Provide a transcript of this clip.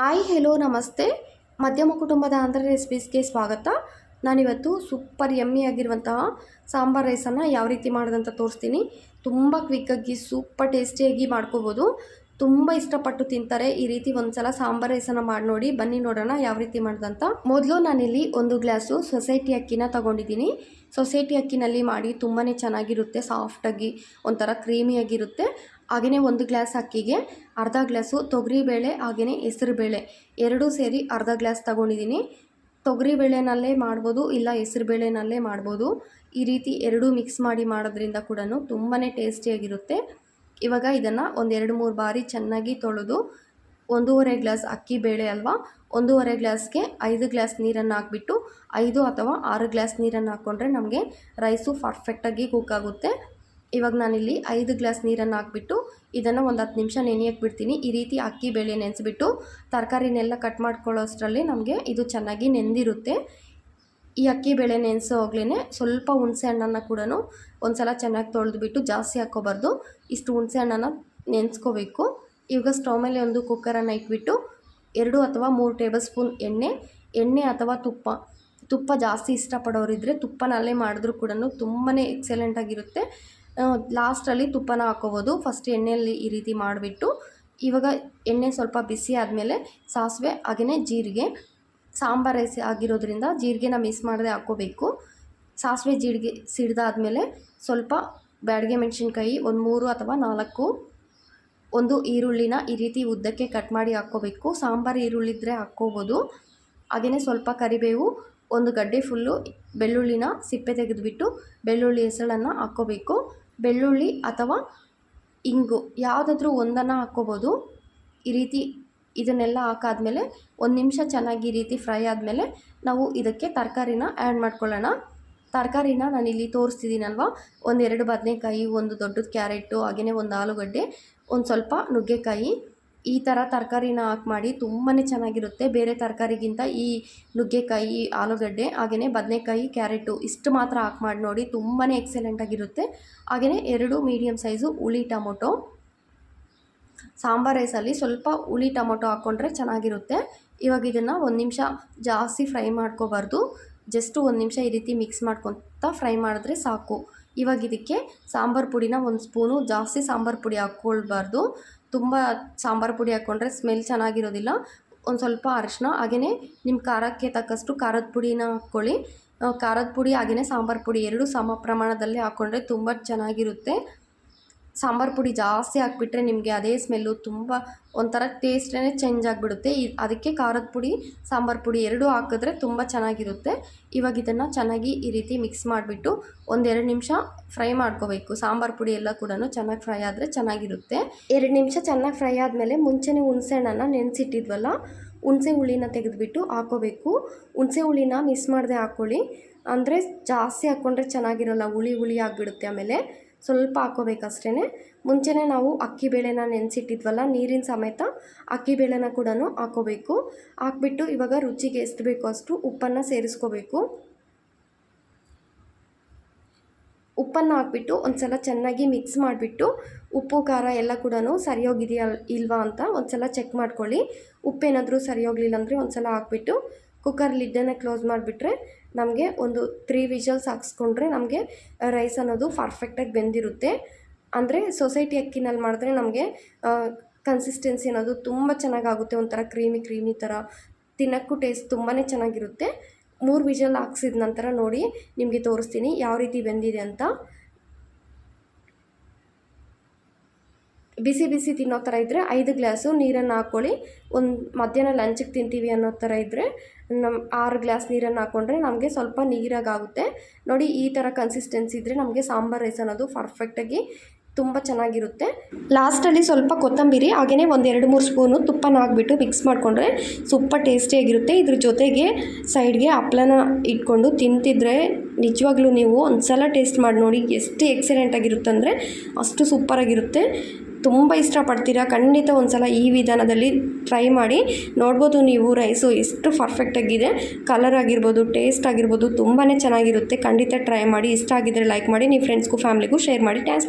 Hi hello ನಮಸ್ತೆ. ಮಧ್ಯಮ ಕುಟುಂಬದ ಆಂಧ್ರ ರೆಸಿಪೀಸ್ಗೆ ಸ್ವಾಗತ. ನಾನಿವತ್ತು ಸೂಪರ್ ಎಮ್ಮಿ ಆಗಿರುವಂತಹ ಸಾಂಬಾರ್ ರೈಸನ್ನು ಯಾವ ರೀತಿ ಮಾಡೋದಂತ ತೋರಿಸ್ತೀನಿ. ತುಂಬ ಕ್ವಿಕ್ಕಾಗಿ ಸೂಪರ್ ಟೇಸ್ಟಿಯಾಗಿ ಮಾಡ್ಕೋಬೋದು. ತುಂಬ ಇಷ್ಟಪಟ್ಟು ತಿಂತಾರೆ. ಈ ರೀತಿ ಒಂದ್ಸಲ ಸಾಂಬಾರ್ ರೈಸನ್ನು ಮಾಡಿ ನೋಡಿ, ಬನ್ನಿ ನೋಡೋಣ ಯಾವ ರೀತಿ ಮಾಡ್ದಂತ. ಮೊದಲು ನಾನಿಲ್ಲಿ ಒಂದು ಗ್ಲಾಸು ಸೊಸೈಟಿ ಅಕ್ಕಿನ ತಗೊಂಡಿದ್ದೀನಿ. ಸೊಸೈಟಿ ಅಕ್ಕಿನಲ್ಲಿ ಮಾಡಿ ತುಂಬಾ ಚೆನ್ನಾಗಿರುತ್ತೆ ಸಾಫ್ಟಾಗಿ ಒಂಥರ ಕ್ರೀಮಿಯಾಗಿರುತ್ತೆ ಹಾಗೆಯೇ ಒಂದು ಗ್ಲಾಸ್ ಅಕ್ಕಿಗೆ ಅರ್ಧ ಗ್ಲಾಸು ತೊಗರಿಬೇಳೆ ಹಾಗೆಯೇ ಹೆಸರುಬೇಳೆ ಎರಡೂ ಸೇರಿ ಅರ್ಧ ಗ್ಲಾಸ್ ತೊಗೊಂಡಿದ್ದೀನಿ. ತೊಗರಿಬೇಳೆನಲ್ಲೇ ಮಾಡ್ಬೋದು, ಇಲ್ಲ ಹೆಸರುಬೇಳೆನಲ್ಲೇ ಮಾಡ್ಬೋದು. ಈ ರೀತಿ ಎರಡೂ ಮಿಕ್ಸ್ ಮಾಡಿ ಮಾಡೋದ್ರಿಂದ ಕೂಡ ತುಂಬಾ ಟೇಸ್ಟಿಯಾಗಿರುತ್ತೆ. ಇವಾಗ ಇದನ್ನು ಒಂದೆರಡು ಮೂರು ಬಾರಿ ಚೆನ್ನಾಗಿ ತೊಳೆದು ಒಂದೂವರೆ ಗ್ಲಾಸ್ ಅಕ್ಕಿ ಬೇಳೆ ಅಲ್ವಾ, ಒಂದೂವರೆ ಗ್ಲಾಸ್ಗೆ ಐದು ಗ್ಲಾಸ್ ನೀರನ್ನು ಹಾಕ್ಬಿಟ್ಟು ಐದು ಅಥವಾ ಆರು ಗ್ಲಾಸ್ ನೀರನ್ನು ಹಾಕ್ಕೊಂಡ್ರೆ ನಮಗೆ ರೈಸು ಪರ್ಫೆಕ್ಟಾಗಿ ಕುಕ್ ಆಗುತ್ತೆ. ಇವಾಗ ನಾನಿಲ್ಲಿ ಐದು ಗ್ಲಾಸ್ ನೀರನ್ನು ಹಾಕ್ಬಿಟ್ಟು ಇದನ್ನು ಒಂದು ಹತ್ತು ನಿಮಿಷ ನೆನೆಯಕ್ಕೆ ಬಿಡ್ತೀನಿ. ಈ ರೀತಿ ಅಕ್ಕಿ ಬೇಳೆ ನೆನೆಸ್ಬಿಟ್ಟು ತರಕಾರಿನೆಲ್ಲ ಕಟ್ ಮಾಡ್ಕೊಳ್ಳೋ ಅಷ್ಟರಲ್ಲಿ ನಮಗೆ ಇದು ಚೆನ್ನಾಗಿ ನೆಂದಿರುತ್ತೆ. ಈ ಅಕ್ಕಿ ಬೇಳೆ ನೆನೆಸೋ ಹೋಗ್ಲೇ ಸ್ವಲ್ಪ ಹುಣಸೆ ಹಣ್ಣನ್ನು ಕೂಡ ಒಂದು ಚೆನ್ನಾಗಿ ತೊಳೆದುಬಿಟ್ಟು ಜಾಸ್ತಿ ಹಾಕ್ಕೋಬಾರ್ದು. ಇಷ್ಟು ಹುಣಸೆ ಹಣ್ಣನ್ನು ನೆನೆಸ್ಕೋಬೇಕು. ಇವಾಗ ಸ್ಟವ್ ಮೇಲೆ ಒಂದು ಕುಕ್ಕರನ್ನು ಇಟ್ಬಿಟ್ಟು ಎರಡು ಅಥವಾ ಮೂರು ಟೇಬಲ್ ಸ್ಪೂನ್ ಎಣ್ಣೆ ಎಣ್ಣೆ ಅಥವಾ ತುಪ್ಪ. ತುಪ್ಪ ಜಾಸ್ತಿ ಇಷ್ಟಪಡೋರಿದ್ದರೆ ತುಪ್ಪನಲ್ಲೇ ಮಾಡಿದ್ರೂ ಕೂಡ ತುಂಬಾ ಎಕ್ಸಲೆಂಟಾಗಿರುತ್ತೆ. ಲಾಸ್ಟಲ್ಲಿ ತುಪ್ಪನ ಹಾಕ್ಕೋಬೋದು ಫಸ್ಟ್ ಎಣ್ಣೆಯಲ್ಲಿ ಈ ರೀತಿ ಮಾಡಿಬಿಟ್ಟು, ಇವಾಗ ಎಣ್ಣೆ ಸ್ವಲ್ಪ ಬಿಸಿ ಆದಮೇಲೆ ಸಾಸಿವೆ ಹಾಗೆಯೇ ಜೀರಿಗೆ. ಸಾಂಬಾರು ರೈಸ್ ಆಗಿರೋದ್ರಿಂದ ಜೀರಿಗೆನ ಮಿಸ್ ಮಾಡದೆ ಹಾಕ್ಕೋಬೇಕು ಸಾಸಿವೆ, ಜೀರಿಗೆ ಸಿಡ್ದಾದಮೇಲೆ ಸ್ವಲ್ಪ ಬ್ಯಾಡಿಗೆ ಮೆಣಸಿನ್ಕಾಯಿ ಒಂದು ಮೂರು ಅಥವಾ ನಾಲ್ಕು. ಒಂದು ಈರುಳ್ಳಿನ ಈ ರೀತಿ ಉದ್ದಕ್ಕೆ ಕಟ್ ಮಾಡಿ ಹಾಕ್ಕೋಬೇಕು ಸಾಂಬಾರು ಈರುಳ್ಳಿ ಇದ್ದರೆ ಹಾಕ್ಕೋಬೋದು ಹಾಗೆಯೇ ಸ್ವಲ್ಪ ಕರಿಬೇವು, ಒಂದು ಗಡ್ಡೆ ಫುಲ್ಲು, ಬೆಳ್ಳುಳ್ಳಿನ ಸಿಪ್ಪೆ ತೆಗೆದುಬಿಟ್ಟು ಬೆಳ್ಳುಳ್ಳಿ ಹೆಸಳನ್ನು ಹಾಕ್ಕೋಬೇಕು ಬೆಳ್ಳುಳ್ಳಿ ಅಥವಾ ಇಂಗು ಯಾವುದಾದ್ರೂ ಒಂದನ್ನು ಹಾಕ್ಕೋಬೋದು. ಈ ರೀತಿ ಇದನ್ನೆಲ್ಲ ಹಾಕಾದ್ಮೇಲೆ ಒಂದು ನಿಮಿಷ ಚೆನ್ನಾಗಿ ಈ ರೀತಿ ಫ್ರೈ ಆದಮೇಲೆ ನಾವು ಇದಕ್ಕೆ ತರಕಾರಿನ ಆ್ಯಡ್ ಮಾಡ್ಕೊಳ್ಳೋಣ. ತರಕಾರಿನ ನಾನಿಲ್ಲಿ ತೋರಿಸ್ತಿದ್ದೀನಲ್ವ? ಒಂದೆರಡು ಬದನೆಕಾಯಿ, ಒಂದು ದೊಡ್ಡದು ಕ್ಯಾರೆಟು ಹಾಗೆಯೇ ಒಂದು ಆಲೂಗಡ್ಡೆ, ಒಂದು ಸ್ವಲ್ಪ ನುಗ್ಗೆಕಾಯಿ. ಈ ಥರ ತರಕಾರಿನ ಹಾಕಿ ಮಾಡಿ ತುಂಬಾ ಚೆನ್ನಾಗಿರುತ್ತೆ. ಬೇರೆ ತರಕಾರಿಗಿಂತ ಈ ನುಗ್ಗೆಕಾಯಿ, ಆಲೂಗಡ್ಡೆ ಹಾಗೆಯೇ ಬದನೆಕಾಯಿ, ಕ್ಯಾರೆಟು ಇಷ್ಟು ಮಾತ್ರ ಹಾಕಿ ಮಾಡಿ ನೋಡಿ ತುಂಬಾ ಎಕ್ಸಲೆಂಟಾಗಿರುತ್ತೆ ಹಾಗೆಯೇ ಎರಡು ಮೀಡಿಯಮ್ ಸೈಜು ಹುಳಿ ಟೊಮೊಟೊ. ಸಾಂಬಾರ್ ರೈಸಲ್ಲಿ ಸ್ವಲ್ಪ ಹುಳಿ ಟೊಮೊಟೊ ಹಾಕ್ಕೊಂಡ್ರೆ ಚೆನ್ನಾಗಿರುತ್ತೆ. ಇವಾಗ ಇದನ್ನು ಒಂದು ನಿಮಿಷ ಜಾಸ್ತಿ ಫ್ರೈ ಮಾಡ್ಕೋಬಾರ್ದು. ಜಸ್ಟು ಒಂದು ನಿಮಿಷ ಈ ರೀತಿ ಮಿಕ್ಸ್ ಮಾಡ್ಕೊತ ಫ್ರೈ ಮಾಡಿದ್ರೆ ಸಾಕು. ಇವಾಗ ಇದಕ್ಕೆ ಸಾಂಬಾರು ಪುಡಿನ ಒಂದು ಸ್ಪೂನು ಜಾಸ್ತಿ ಸಾಂಬಾರು ಪುಡಿ ಹಾಕ್ಕೊಳ್ಬಾರ್ದು ತುಂಬ ಸಾಂಬಾರು ಪುಡಿ ಹಾಕ್ಕೊಂಡ್ರೆ ಸ್ಮೆಲ್ ಚೆನ್ನಾಗಿರೋದಿಲ್ಲ. ಒಂದು ಸ್ವಲ್ಪ ಅರಿಶಿನ ಹಾಗೆಯೇ ನಿಮ್ಮ ಖಾರಕ್ಕೆ ತಕ್ಕಷ್ಟು ಖಾರದ ಪುಡಿನ ಹಾಕ್ಕೊಳ್ಳಿ ಖಾರದ ಪುಡಿ ಹಾಗೆಯೇ ಸಾಂಬಾರು ಪುಡಿ ಎರಡೂ ಸಮ ಪ್ರಮಾಣದಲ್ಲಿ ಹಾಕ್ಕೊಂಡ್ರೆ ತುಂಬ ಚೆನ್ನಾಗಿರುತ್ತೆ. ಸಾಂಬಾರು ಪುಡಿ ಜಾಸ್ತಿ ಹಾಕ್ಬಿಟ್ರೆ ನಿಮಗೆ ಅದೇ ಸ್ಮೆಲ್ಲು ತುಂಬ ಒಂಥರ ಟೇಸ್ಟೇ ಚೇಂಜ್ ಆಗಿಬಿಡುತ್ತೆ. ಅದಕ್ಕೆ ಖಾರದ ಪುಡಿ, ಸಾಂಬಾರು ಪುಡಿ ಎರಡೂ ಹಾಕಿದ್ರೆ ತುಂಬ ಚೆನ್ನಾಗಿರುತ್ತೆ. ಇವಾಗ ಇದನ್ನು ಚೆನ್ನಾಗಿ ಈ ರೀತಿ ಮಿಕ್ಸ್ ಮಾಡಿಬಿಟ್ಟು ಒಂದೆರಡು ನಿಮಿಷ ಫ್ರೈ ಮಾಡ್ಕೋಬೇಕು. ಸಾಂಬಾರು ಪುಡಿ ಎಲ್ಲ ಕೂಡ ಚೆನ್ನಾಗಿ ಫ್ರೈ ಆದರೆ ಚೆನ್ನಾಗಿರುತ್ತೆ. ಎರಡು ನಿಮಿಷ ಚೆನ್ನಾಗಿ ಫ್ರೈ ಆದಮೇಲೆ ಮುಂಚೆನೇ ಹುಣಸೆ ಹಣ್ಣನ್ನು ನೆನೆಸಿಟ್ಟಿದ್ವಲ್ಲ, ಹುಣಸೆ ಹುಳಿನ ತೆಗೆದುಬಿಟ್ಟು ಹಾಕೋಬೇಕು. ಹುಣಸೆ ಹುಳಿನ ಮಿಸ್ ಮಾಡದೆ ಹಾಕ್ಕೊಳ್ಳಿ ಅಂದರೆ ಜಾಸ್ತಿ ಹಾಕ್ಕೊಂಡ್ರೆ ಚೆನ್ನಾಗಿರಲ್ಲ, ಹುಳಿ ಹುಳಿ ಆಗಿಬಿಡುತ್ತೆ ಆಮೇಲೆ. ಸ್ವಲ್ಪ ಹಾಕೋಬೇಕಷ್ಟೇ ಮುಂಚೆನೇ ನಾವು ಅಕ್ಕಿ ಬೇಳೆನ ನೆನೆಸಿಟ್ಟಿದ್ವಲ್ಲ, ನೀರಿನ ಸಮೇತ ಅಕ್ಕಿ ಬೇಳೆನ ಕೂಡ ಹಾಕೋಬೇಕು. ಹಾಕ್ಬಿಟ್ಟು ಇವಾಗ ರುಚಿಗೆ ಎಷ್ಟು ಬೇಕೋ ಅಷ್ಟು ಉಪ್ಪನ್ನು ಸೇರಿಸ್ಕೋಬೇಕು. ಉಪ್ಪನ್ನು ಹಾಕ್ಬಿಟ್ಟು ಒಂದು ಸಲ ಚೆನ್ನಾಗಿ ಮಿಕ್ಸ್ ಮಾಡಿಬಿಟ್ಟು ಉಪ್ಪು, ಖಾರ ಎಲ್ಲ ಕೂಡ ಸರಿಯೋಗಿದೆಯಾ ಇಲ್ವಾ ಅಂತ ಒಂದು ಸಲ ಚೆಕ್ ಮಾಡ್ಕೊಳ್ಳಿ. ಉಪ್ಪೇನಾದರೂ ಸರಿ ಹೋಗಲಿಲ್ಲ ಅಂದರೆ ಒಂದು ಸಲ ಹಾಕ್ಬಿಟ್ಟು ಕುಕ್ಕರ್ ಲಿಡ್ಡನ್ನೇ ಕ್ಲೋಸ್ ಮಾಡಿಬಿಟ್ರೆ ನಮಗೆ ಒಂದು ತ್ರೀ ವಿಷಲ್ಸ್ ಹಾಕ್ಸ್ಕೊಂಡ್ರೆ ನಮಗೆ ರೈಸ್ ಅನ್ನೋದು ಪರ್ಫೆಕ್ಟಾಗಿ ಬೆಂದಿರುತ್ತೆ. ಅಂದರೆ ಸೊಸೈಟಿ ಅಕ್ಕಿನಲ್ಲಿ ಮಾಡಿದ್ರೆ ನಮಗೆ ಕನ್ಸಿಸ್ಟೆನ್ಸಿ ಅನ್ನೋದು ತುಂಬ ಚೆನ್ನಾಗಾಗುತ್ತೆ. ಒಂಥರ ಕ್ರೀಮಿ ಕ್ರೀಮಿ ಥರ. ತಿನ್ನೋಕ್ಕೂ ಟೇಸ್ಟ್ ತುಂಬಾ ಚೆನ್ನಾಗಿರುತ್ತೆ. ಮೂರು ವಿಷಲ್ ಹಾಕ್ಸಿದ ನಂತರ ನೋಡಿ ನಿಮಗೆ ತೋರಿಸ್ತೀನಿ ಯಾವ ರೀತಿ ಬೆಂದಿದೆ ಅಂತ. ಬಿಸಿ ಬಿಸಿ ತಿನ್ನೋ ಥರ ಇದ್ದರೆ ಐದು ಗ್ಲಾಸು ನೀರನ್ನು ಹಾಕ್ಕೊಳ್ಳಿ. ಒಂದು ಮಧ್ಯಾಹ್ನ ಲಂಚಿಗೆ ತಿಂತೀವಿ ಅನ್ನೋ ಥರ ಇದ್ದರೆ ನಮ್ಮ ಆರು ಗ್ಲಾಸ್ ನೀರನ್ನು ಹಾಕ್ಕೊಂಡ್ರೆ ನಮಗೆ ಸ್ವಲ್ಪ ನೀರಾಗುತ್ತೆ ನೋಡಿ, ಈ ಥರ ಕನ್ಸಿಸ್ಟೆನ್ಸಿ ಇದ್ದರೆ ನಮಗೆ ಸಾಂಬಾರು ರೈಸ್ ಅನ್ನೋದು ಪರ್ಫೆಕ್ಟಾಗಿ ತುಂಬ ಚೆನ್ನಾಗಿರುತ್ತೆ. ಲಾಸ್ಟಲ್ಲಿ ಸ್ವಲ್ಪ ಕೊತ್ತಂಬರಿ, ಹಾಗೆಯೇ ಒಂದು ಎರಡು ಮೂರು ಸ್ಪೂನು ತುಪ್ಪನ ಹಾಕ್ಬಿಟ್ಟು ಮಿಕ್ಸ್ ಮಾಡಿಕೊಂಡ್ರೆ ಸೂಪರ್ ಟೇಸ್ಟಿಯಾಗಿರುತ್ತೆ ಇದ್ರ ಜೊತೆಗೆ ಸೈಡ್ಗೆ ಹಪ್ಳನ ಇಟ್ಕೊಂಡು ತಿಂತಿದ್ರೆ ನಿಜವಾಗ್ಲೂ ನೀವು ಒಂದು ಸಲ ಟೇಸ್ಟ್ ಮಾಡಿ ನೋಡಿ ಎಷ್ಟು ಎಕ್ಸಲೆಂಟಾಗಿರುತ್ತೆ ಅಂದರೆ ಅಷ್ಟು ಸೂಪರಾಗಿರುತ್ತೆ ತುಂಬ ಇಷ್ಟಪಡ್ತೀರಾ? ಖಂಡಿತ ಒಂದು ಸಲ ಈ ವಿಧಾನದಲ್ಲಿ ಟ್ರೈ ಮಾಡಿ ನೋಡ್ಬೋದು ನೀವು ರೈಸು ಎಷ್ಟು ಪರ್ಫೆಕ್ಟಾಗಿದೆ ಕಲರ್ ಆಗಿರ್ಬೋದು ಟೇಸ್ಟ್ ಆಗಿರ್ಬೋದು ತುಂಬಾ ಚೆನ್ನಾಗಿರುತ್ತೆ. ಖಂಡಿತ ಟ್ರೈ ಮಾಡಿ. ಇಷ್ಟ ಆಗಿದ್ದರೆ ಲೈಕ್ ಮಾಡಿ. ನೀವು ಫ್ರೆಂಡ್ಸ್ಗೂ ಫ್ಯಾಮ್ಲಿಗೂ ಶೇರ್ ಮಾಡಿ. ಟ್ಯಾನ್ಸ್